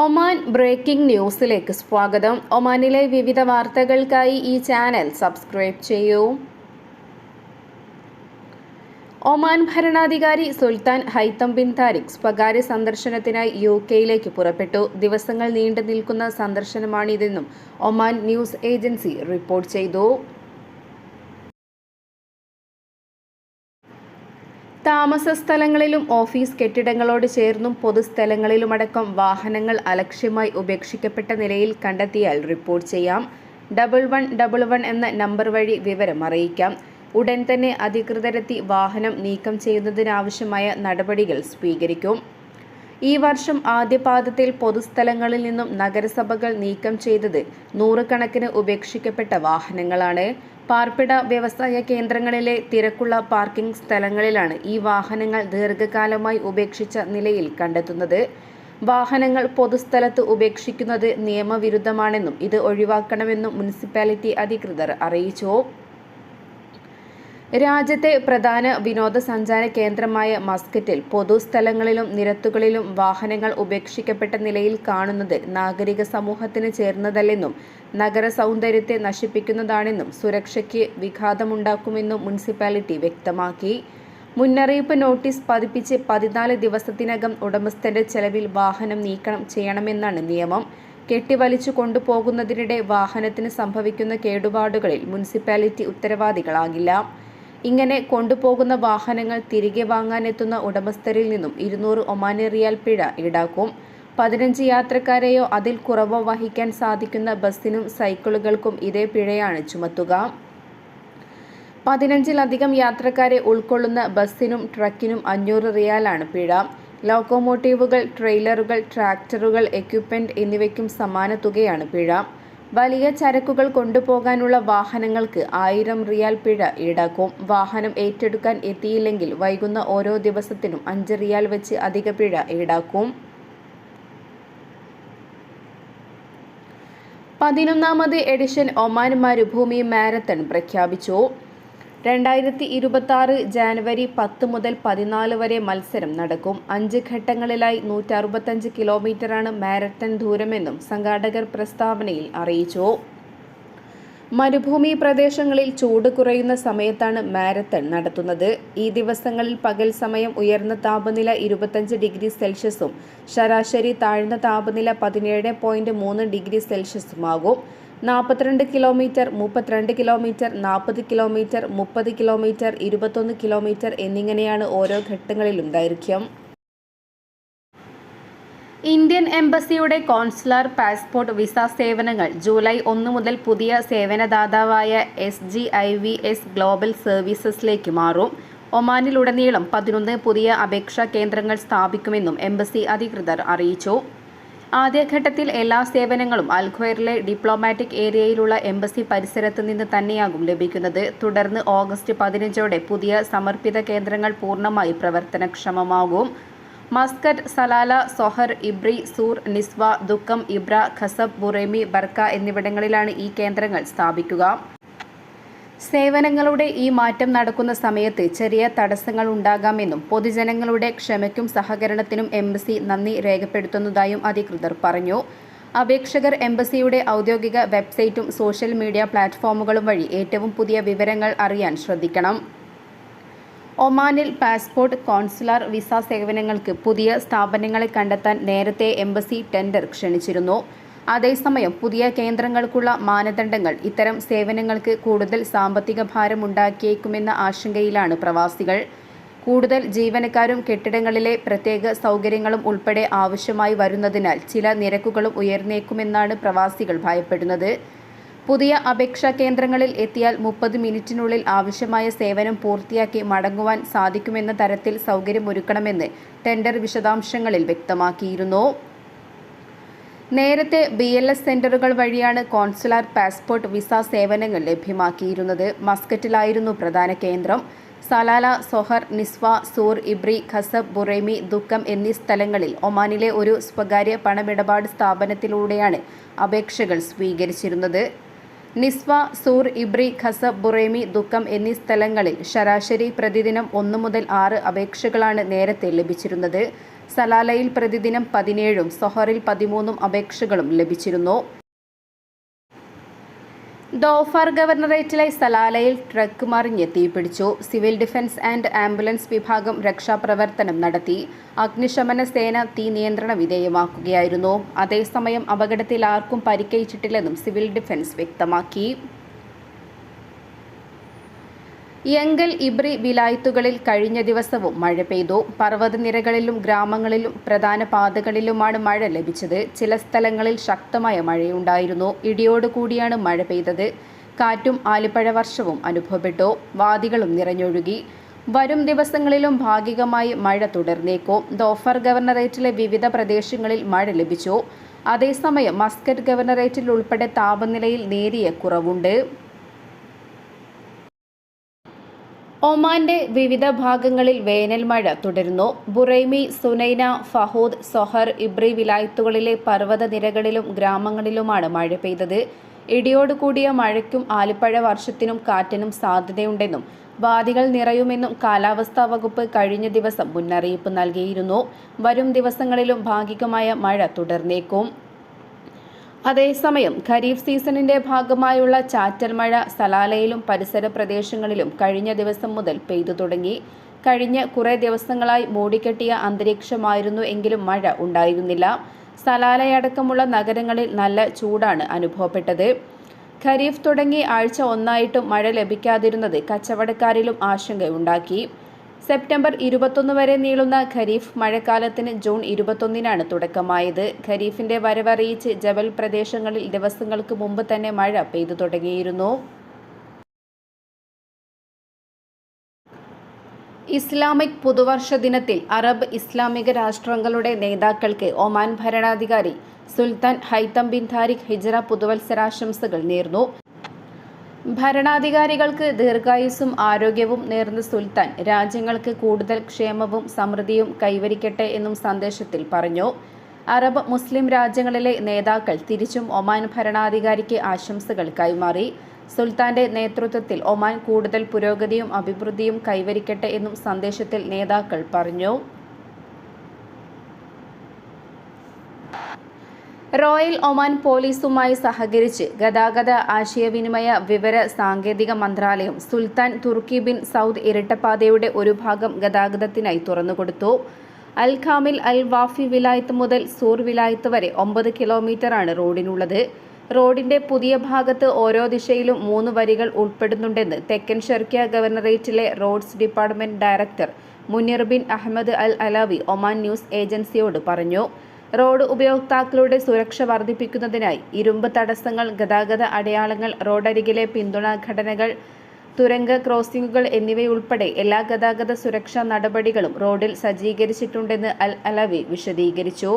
Oman breaking ന്യൂസിലേക്ക് സ്വാഗതം. ഒമാനിലെ വിവിധ വാർത്തകൾക്കായി ഈ ചാനൽ സബ്സ്ക്രൈബ് ചെയ്യൂ. ഒമാൻ ഭരണാധികാരി സുൽത്താൻ ഹൈത്തം ബിൻ താരിഖ് സ്വകാര്യ സന്ദർശനത്തിനായി യു കെയിലേക്ക് പുറപ്പെട്ടു. ദിവസങ്ങൾ നീണ്ടു നിൽക്കുന്ന സന്ദർശനമാണിതെന്നും ഒമാൻ ന്യൂസ് ഏജൻസി റിപ്പോർട്ട് ചെയ്തു. താമസ സ്ഥലങ്ങളിലും ഓഫീസ് കെട്ടിടങ്ങളോട് ചേർന്നും പൊതുസ്ഥലങ്ങളിലുമടക്കം വാഹനങ്ങൾ അലക്ഷ്യമായി ഉപേക്ഷിക്കപ്പെട്ട നിലയിൽ കണ്ടെത്തിയാൽ റിപ്പോർട്ട് ചെയ്യാം. ഡബിൾ വൺ ഡബിൾ വൺ എന്ന നമ്പർ വഴി വിവരം അറിയിക്കാം. ഉടൻ തന്നെ അധികൃതരെത്തി വാഹനം നീക്കം ചെയ്യുന്നതിനാവശ്യമായ നടപടികൾ സ്വീകരിക്കും. ഈ വർഷം ആദ്യപാദത്തിൽ പൊതുസ്ഥലങ്ങളിൽ നിന്നും നഗരസഭകൾ നീക്കം ചെയ്തത് നൂറുകണക്കിന് ഉപേക്ഷിക്കപ്പെട്ട വാഹനങ്ങളാണ്. പാർപ്പിട വ്യവസായ കേന്ദ്രങ്ങളിലെ തിരക്കുള്ള പാർക്കിംഗ് സ്ഥലങ്ങളിലാണ് ഈ വാഹനങ്ങൾ ദീർഘകാലമായി ഉപേക്ഷിച്ച നിലയിൽ കണ്ടെത്തുന്നത്. വാഹനങ്ങൾ പൊതുസ്ഥലത്ത് ഉപേക്ഷിക്കുന്നത് നിയമവിരുദ്ധമാണെന്നും ഇത് ഒഴിവാക്കണമെന്നും മുനിസിപ്പാലിറ്റി അധികൃതർ അറിയിച്ചു. രാജ്യത്തെ പ്രധാന വിനോദസഞ്ചാര കേന്ദ്രമായ മസ്കറ്റിൽ പൊതുസ്ഥലങ്ങളിലും നിരത്തുകളിലും വാഹനങ്ങൾ ഉപേക്ഷിക്കപ്പെട്ട നിലയിൽ കാണുന്നത് നാഗരിക സമൂഹത്തിന് ചേർന്നതല്ലെന്നും നഗര സൗന്ദര്യത്തെ നശിപ്പിക്കുന്നതാണെന്നും സുരക്ഷയ്ക്ക് വിഘാതമുണ്ടാക്കുമെന്നും മുനിസിപ്പാലിറ്റി വ്യക്തമാക്കി. മുന്നറിയിപ്പ് നോട്ടീസ് പതിപ്പിച്ച് പതിനാല് ദിവസത്തിനകം ഉടമസ്ഥന്റെ ചെലവിൽ വാഹനം നീക്കണം ചെയ്യണമെന്നാണ് നിയമം. കെട്ടിവലിച്ചു കൊണ്ടുപോകുന്നതിനിടെ വാഹനത്തിന് സംഭവിക്കുന്ന കേടുപാടുകളിൽ മുനിസിപ്പാലിറ്റി ഉത്തരവാദികളാകില്ല. ഇങ്ങനെ കൊണ്ടുപോകുന്ന വാഹനങ്ങൾ തിരികെ വാങ്ങാനെത്തുന്ന ഉടമസ്ഥരിൽ നിന്നും ഇരുന്നൂറ് ഒമാനി റിയാൽ പിഴ ഈടാക്കും. പതിനഞ്ച് യാത്രക്കാരെയോ അതിൽ കുറവോ വഹിക്കാൻ സാധിക്കുന്ന ബസ്സിനും സൈക്കിളുകൾക്കും ഇതേ പിഴയാണ് ചുമത്തുക. പതിനഞ്ചിലധികം യാത്രക്കാരെ ഉൾക്കൊള്ളുന്ന ബസ്സിനും ട്രക്കിനും അഞ്ഞൂറ് റിയാലാണ് പിഴ. ലോക്കോമോട്ടീവുകൾ ട്രെയിലറുകൾ ട്രാക്ടറുകൾ എക്യുപ്മെന്റ് എന്നിവയ്ക്കും സമാന തുകയാണ് പിഴ. വലിയ ചരക്കുകൾ കൊണ്ടുപോകാനുള്ള വാഹനങ്ങൾക്ക് ആയിരം റിയാൽ പിഴ ഈടാക്കും. വാഹനം ഏറ്റെടുക്കാൻ എത്തിയില്ലെങ്കിൽ വൈകുന്ന ഓരോ ദിവസത്തിനും അഞ്ച് റിയാൽ വെച്ച് അധിക പിഴ ഈടാക്കും. പതിനൊന്നാമത് എഡിഷൻ ഒമാൻ മരുഭൂമി മാരത്തൺ പ്രഖ്യാപിച്ചു. രണ്ടായിരത്തി ഇരുപത്തി ആറ് ജാനുവരി പത്ത് മുതൽ പതിനാല് വരെ മത്സരം നടക്കും. അഞ്ച് ഘട്ടങ്ങളിലായി നൂറ്റി അറുപത്തഞ്ച് കിലോമീറ്ററാണ് മാരത്തൺ ദൂരമെന്നും സംഘാടകർ പ്രസ്താവനയിൽ അറിയിച്ചു. മരുഭൂമി പ്രദേശങ്ങളിൽ ചൂട് കുറയുന്ന സമയത്താണ് മാരത്തൺ നടത്തുന്നത്. ഈ ദിവസങ്ങളിൽ പകൽ സമയം ഉയർന്ന താപനില ഇരുപത്തഞ്ച് ഡിഗ്രി സെൽഷ്യസും ശരാശരി താഴ്ന്ന താപനില പതിനേഴ് പോയിന്റ് മൂന്ന് ഡിഗ്രി സെൽഷ്യസുമാകും. നാൽപ്പത്തിരണ്ട് കിലോമീറ്റർ മുപ്പത്തിരണ്ട് കിലോമീറ്റർ നാൽപ്പത് കിലോമീറ്റർ മുപ്പത് കിലോമീറ്റർ ഇരുപത്തൊന്ന് കിലോമീറ്റർ എന്നിങ്ങനെയാണ് ഓരോ ഘട്ടങ്ങളിലും ദൈർഘ്യം. ഇന്ത്യൻ എംബസിയുടെ കോൺസുലർ പാസ്പോർട്ട് വിസ സേവനങ്ങൾ ജൂലൈ ഒന്ന് മുതൽ പുതിയ സേവനദാതാവായ S G I V S global സർവീസസിലേക്ക് മാറും. ഒമാനിലുടനീളം പതിനൊന്ന് പുതിയ അപേക്ഷാ കേന്ദ്രങ്ങൾ സ്ഥാപിക്കുമെന്നും എംബസി അധികൃതർ അറിയിച്ചു. ആദ്യഘട്ടത്തിൽ എല്ലാ സേവനങ്ങളും അൽഖ്വയറിലെ ഡിപ്ലോമാറ്റിക് ഏരിയയിലുള്ള എംബസി പരിസരത്ത് നിന്ന് തന്നെയാകും ലഭിക്കുന്നത്. തുടർന്ന് ഓഗസ്റ്റ് പതിനഞ്ചോടെ പുതിയ സമർപ്പിത കേന്ദ്രങ്ങൾ പൂർണമായി പ്രവർത്തനക്ഷമമാകും. Muscat Salalah Sohar Ibri Sur Nizwa Duqm Ibra Khasab Buraimi Barka എന്നിവിടങ്ങളിലാണ് ഈ കേന്ദ്രങ്ങൾ സ്ഥാപിക്കുക. സേവനങ്ങളുടെ ഈ മാറ്റം നടക്കുന്ന സമയത്ത് ചെറിയ തടസ്സങ്ങൾ ഉണ്ടാകാമെന്നും പൊതുജനങ്ങളുടെ ക്ഷമയ്ക്കും സഹകരണത്തിനും എംബസി നന്ദി രേഖപ്പെടുത്തുന്നതായും അധികൃതർ പറഞ്ഞു. അപേക്ഷകർ എംബസിയുടെ ഔദ്യോഗിക വെബ്സൈറ്റും സോഷ്യൽ മീഡിയ പ്ലാറ്റ്ഫോമുകളും വഴി ഏറ്റവും പുതിയ വിവരങ്ങൾ അറിയാൻ ശ്രദ്ധിക്കണം. ഒമാനിൽ പാസ്പോർട്ട് കോൺസുലാർ വിസ സേവനങ്ങൾക്ക് പുതിയ സ്ഥാപനങ്ങളെ കണ്ടെത്താൻ നേരത്തെ എംബസി ടെൻഡർ ക്ഷണിച്ചിരുന്നു. അതേസമയം പുതിയ കേന്ദ്രങ്ങൾക്കുള്ള മാനദണ്ഡങ്ങൾ ഇത്തരം സേവനങ്ങൾക്ക് കൂടുതൽ സാമ്പത്തിക ഭാരം ഉണ്ടാക്കിയേക്കുമെന്ന ആശങ്കയിലാണ് പ്രവാസികൾ. കൂടുതൽ ജീവനക്കാരും കെട്ടിടങ്ങളിലെ പ്രത്യേക സൗകര്യങ്ങളും ഉൾപ്പെടെ ആവശ്യമായി വരുന്നതിനാൽ ചില നിരക്കുകളും ഉയർന്നേക്കുമെന്നാണ് പ്രവാസികൾ ഭയപ്പെടുന്നത്. പുതിയ അപേക്ഷാ കേന്ദ്രങ്ങളിൽ എത്തിയാൽ മുപ്പത് മിനിറ്റിനുള്ളിൽ ആവശ്യമായ സേവനം പൂർത്തിയാക്കി മടങ്ങുവാൻ സാധിക്കുമെന്ന തരത്തിൽ സൗകര്യമൊരുക്കണമെന്ന് ടെൻഡർ വിശദാംശങ്ങളിൽ വ്യക്തമാക്കിയിരുന്നു. നേരത്തെ ബി എൽ എസ് സെന്ററുകൾ വഴിയാണ് കോൺസുലാർ പാസ്പോർട്ട് വിസ സേവനങ്ങൾ ലഭ്യമാക്കിയിരുന്നത്. മസ്കറ്റിലായിരുന്നു പ്രധാന കേന്ദ്രം. Salalah Sohar Nizwa Sur Ibri Khasab Buraimi Duqm എന്നീ സ്ഥലങ്ങളിൽ ഒമാനിലെ ഒരു സ്വകാര്യ പണമിടപാട് സ്ഥാപനത്തിലൂടെയാണ് അപേക്ഷകൾ സ്വീകരിച്ചിരുന്നത്. Nizwa Sur Ibri Khasab Buraimi Duqm എന്നീ സ്ഥലങ്ങളിൽ ശരാശരി പ്രതിദിനം ഒന്നു മുതൽ ആറ് അപേക്ഷകളാണ് നേരത്തെ ലഭിച്ചിരുന്നത്. സലാലയിൽ പ്രതിദിനം പതിനേഴും സൊഹറിൽ പതിമൂന്നും അപേക്ഷകളും ലഭിച്ചിരുന്നു. ദോഫാർ ഗവർണറേറ്റിലെ സലാലയിൽ ട്രക്ക് മറിഞ്ഞ് തീപിടിച്ചു. സിവിൽ ഡിഫൻസ് ആൻഡ് ആംബുലൻസ് വിഭാഗം രക്ഷാപ്രവർത്തനം നടത്തി. അഗ്നിശമന സേന തീ നിയന്ത്രണ വിധേയമാക്കുകയായിരുന്നു. അതേസമയം അപകടത്തിൽ ആർക്കും പരിക്കേറ്റിട്ടില്ലെന്നും സിവിൽ ഡിഫൻസ് വ്യക്തമാക്കി. യങ്കൽ ഇബ്രി വിലായത്തുകളിൽ കഴിഞ്ഞ ദിവസവും മഴ പെയ്തു. പർവതനിരകളിലും ഗ്രാമങ്ങളിലും പ്രധാന പാതകളിലുമാണ് മഴ ലഭിച്ചത്. ചില സ്ഥലങ്ങളിൽ ശക്തമായ മഴയുണ്ടായിരുന്നു. ഇടിയോടുകൂടിയാണ് മഴ പെയ്തത്. കാറ്റും ആലിപ്പഴ വർഷവും അനുഭവപ്പെട്ടു. വാദികളും നിറഞ്ഞൊഴുകി. വരും ദിവസങ്ങളിലും ഭാഗികമായി മഴ തുടർന്നേക്കും. ദോഫർ ഗവർണറേറ്റിലെ വിവിധ പ്രദേശങ്ങളിൽ മഴ ലഭിച്ചു. അതേസമയം മസ്കറ്റ് ഗവർണറേറ്റിൽ ഉൾപ്പെടെ താപനിലയിൽ നേരിയ കുറവുണ്ട്. ഒമാന്റെ വിവിധ ഭാഗങ്ങളിൽ വേനൽ മഴ തുടരുന്നു. Buraimi Sunaina Fahud Sohar Ibri വിലായത്തുകളിലെ പർവത നിരകളിലും ഗ്രാമങ്ങളിലുമാണ് മഴ പെയ്തത്. ഇടിയോടുകൂടിയ മഴയ്ക്കും ആലിപ്പഴ വർഷത്തിനും കാറ്റിനും സാധ്യതയുണ്ടെന്നും വാദികൾ നിറയുമെന്നും കാലാവസ്ഥാ വകുപ്പ് കഴിഞ്ഞ ദിവസം മുന്നറിയിപ്പ് നൽകിയിരുന്നു. വരും ദിവസങ്ങളിലും ഭാഗികമായ മഴ തുടർന്നേക്കും. അതേസമയം ഖരീഫ് സീസണിന്റെ ഭാഗമായുള്ള ചാറ്റൽ മഴ സലാലയിലും പരിസര പ്രദേശങ്ങളിലും കഴിഞ്ഞ ദിവസം മുതൽ പെയ്തു തുടങ്ങി. കഴിഞ്ഞ കുറേ ദിവസങ്ങളായി മൂടിക്കെട്ടിയ അന്തരീക്ഷമായിരുന്നു എങ്കിലും മഴ ഉണ്ടായിരുന്നില്ല. സലാലയടക്കമുള്ള നഗരങ്ങളിൽ നല്ല ചൂടാണ് അനുഭവപ്പെട്ടത്. ഖരീഫ് തുടങ്ങി ആഴ്ച ഒന്നായിട്ടും മഴ ലഭിക്കാതിരുന്നത് കച്ചവടക്കാരിലും ആശങ്കയുണ്ടാക്കി സെപ്റ്റംബർ ഇരുപത്തൊന്ന് വരെ നീളുന്ന ഖരീഫ് മഴക്കാലത്തിന് ജൂൺ ഇരുപത്തൊന്നിനാണ് തുടക്കമായത്. ഖരീഫിന്റെ വരവറിയിച്ച് ജബൽ പ്രദേശങ്ങളിൽ ദിവസങ്ങൾക്ക് മുമ്പ് തന്നെ മഴ പെയ്തു തുടങ്ങിയിരുന്നു. ഇസ്ലാമിക് പുതുവർഷ ദിനത്തിൽ അറബ് ഇസ്ലാമിക രാഷ്ട്രങ്ങളുടെ നേതാക്കൾക്ക് ഒമാൻ ഭരണാധികാരി സുൽത്താൻ ഹൈത്തം ബിൻ ധാരിഖ് ഹിജറ പുതുവത്സരാശംസകൾ നേർന്നു. ഭരണാധികാരികൾക്ക് ദീർഘായുസ്സും ആരോഗ്യവും നേർന്ന സുൽത്താൻ രാജ്യങ്ങൾക്ക് കൂടുതൽ ക്ഷേമവും സമൃദ്ധിയും കൈവരിക്കട്ടെ എന്നും സന്ദേശത്തിൽ പറഞ്ഞു. അറബ് മുസ്ലിം രാജ്യങ്ങളിലെ നേതാക്കൾ തിരിച്ചും ഒമാൻ ഭരണാധികാരിക്ക് ആശംസകൾ കൈമാറി. സുൽത്താന്റെ നേതൃത്വത്തിൽ ഒമാൻ കൂടുതൽ പുരോഗതിയും അഭിവൃദ്ധിയും കൈവരിക്കട്ടെ എന്നും സന്ദേശത്തിൽ നേതാക്കൾ പറഞ്ഞു. റോയൽ ഒമാൻ പോലീസുമായി സഹകരിച്ച് ഗതാഗത ആശയവിനിമയ വിവര സാങ്കേതിക മന്ത്രാലയം സുൽത്താൻ തുർക്കി ബിൻ സൗദ് ഇരട്ടപ്പാതയുടെ ഒരു ഭാഗം ഗതാഗതത്തിനായി തുറന്നുകൊടുത്തു. അൽ ഖാമിൽ അൽ വാഫി വിലായത്ത് മുതൽ സൂർ വിലായത്ത് വരെ ഒമ്പത് കിലോമീറ്ററാണ് റോഡിനുള്ളത്. റോഡിന്റെ പുതിയ ഭാഗത്ത് ഓരോ ദിശയിലും മൂന്ന് വരികൾ ഉൾപ്പെടുന്നുണ്ടെന്ന് തെക്കൻ Sharqiyah ഗവർണറേറ്റിലെ roads department director Muneer bin Ahmed al Alawi Oman news ഏജൻസിയോട് പറഞ്ഞു. റോഡ് ഉപയോക്താക്കളുടെ സുരക്ഷ വർദ്ധിപ്പിക്കുന്നതിനായി ഇരുമ്പ് തടസ്സങ്ങൾ ഗതാഗത അടയാളങ്ങൾ റോഡരികിലെ പിന്തുണാ ഘടനകൾ തുരങ്ക ക്രോസിംഗുകൾ എന്നിവയുൾപ്പെടെ എല്ലാ ഗതാഗത സുരക്ഷാ നടപടികളും റോഡിൽ സജ്ജീകരിച്ചിട്ടുണ്ടെന്ന് അൽ അലവി വിശദീകരിച്ചു.